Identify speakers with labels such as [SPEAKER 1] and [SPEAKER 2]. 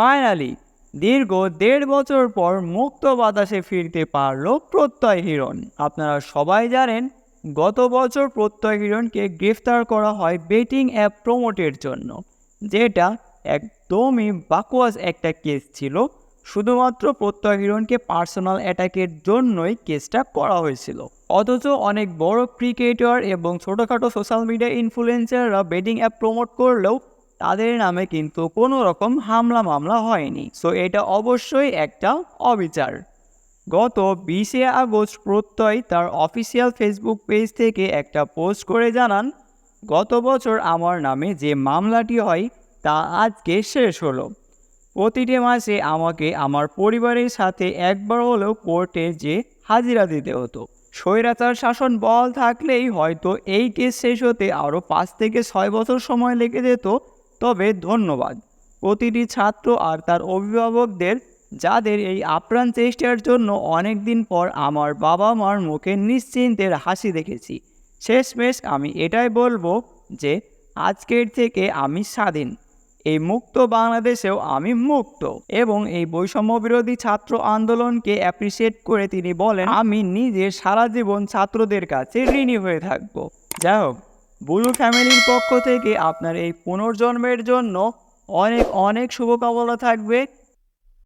[SPEAKER 1] Finally দীর্ঘ দেড় বছর পর মুক্ত বাতাসে ফিরতে পারল প্রত্যয় হিরণ। আপনারা সবাই জানেন, গত বছর প্রত্যয় হিরণকে গ্রেফতার করা হয় বেটিং অ্যাপ প্রমোটের জন্য, যেটা একদমই বাকোয়াস একটা কেস ছিল। শুধুমাত্র প্রত্যয় হিরণকে পার্সোনাল অ্যাটাকের জন্যই কেসটা করা হয়েছিল। অথচ অনেক বড় ক্রিকেটার এবং ছোটোখাটো সোশ্যাল মিডিয়া ইনফ্লুয়েন্সাররা বেটিং অ্যাপ প্রমোট করলেও তাদের নামে কিন্তু কোনো রকম হামলা মামলা হয়নি। সো এটা অবশ্যই একটা অবিচার। গত বিশে আগস্ট প্রত্যয় তার অফিসিয়াল ফেসবুক পেজ থেকে একটা পোস্ট করে জানান, গত বছর আমার নামে যে মামলাটি হয়, তা আজকে শেষ হলো। প্রতিটি মাসে আমাকে আমার পরিবারের সাথে একবার হলেও কোর্টে যে হাজিরা দিতে হতো। স্বৈরাচার শাসন বল থাকলেই হয়তো এই কেস শেষ হতে আরও পাঁচ থেকে ছয় বছর সময় লেগে যেত তবে ধন্যবাদ। প্রতিটি ছাত্র আর তার অভিভাবকদের, যাদের এই আপ্রাণ চেষ্টার জন্য অনেক দিন পর আমার বাবা মার মুখে নিশ্চিন্তের হাসি দেখেছি। শেষমেশ আমি এটাই বলব যে, আজকের থেকে আমি স্বাধীন। এই মুক্ত বাংলাদেশেও আমি মুক্ত এবং এই বৈষম্য বিরোধী ছাত্র আন্দোলনকে অ্যাপ্রিসিয়েট করে তিনি বলেন, আমি নিজে সারা জীবন ছাত্রদের কাছে ঋণী হয়ে থাকব। যাই হোক। বুলু ফ্যামিলির পক্ষ থেকে আপনার এই পুনর্জন্মের জন্য অনেক অনেক শুভকামনা থাকবে।